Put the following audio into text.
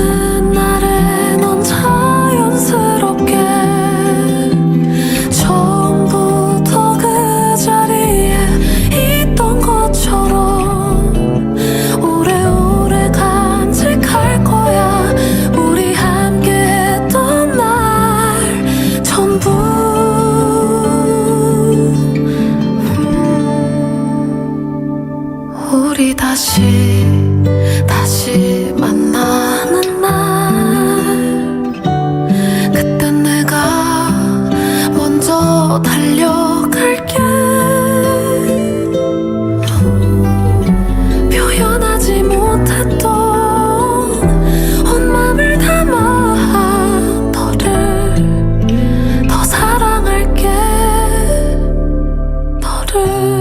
은 날에 넌 자연스럽게 처음부터 그 자리에 있던 것처럼 오래오래 간직할 거야. 우리 함께 했던 날 전부. 음. 우리 다시 다시 달려갈게. 표현하지 못했던 온 맘을 담아 너를 더 사랑할게. 너를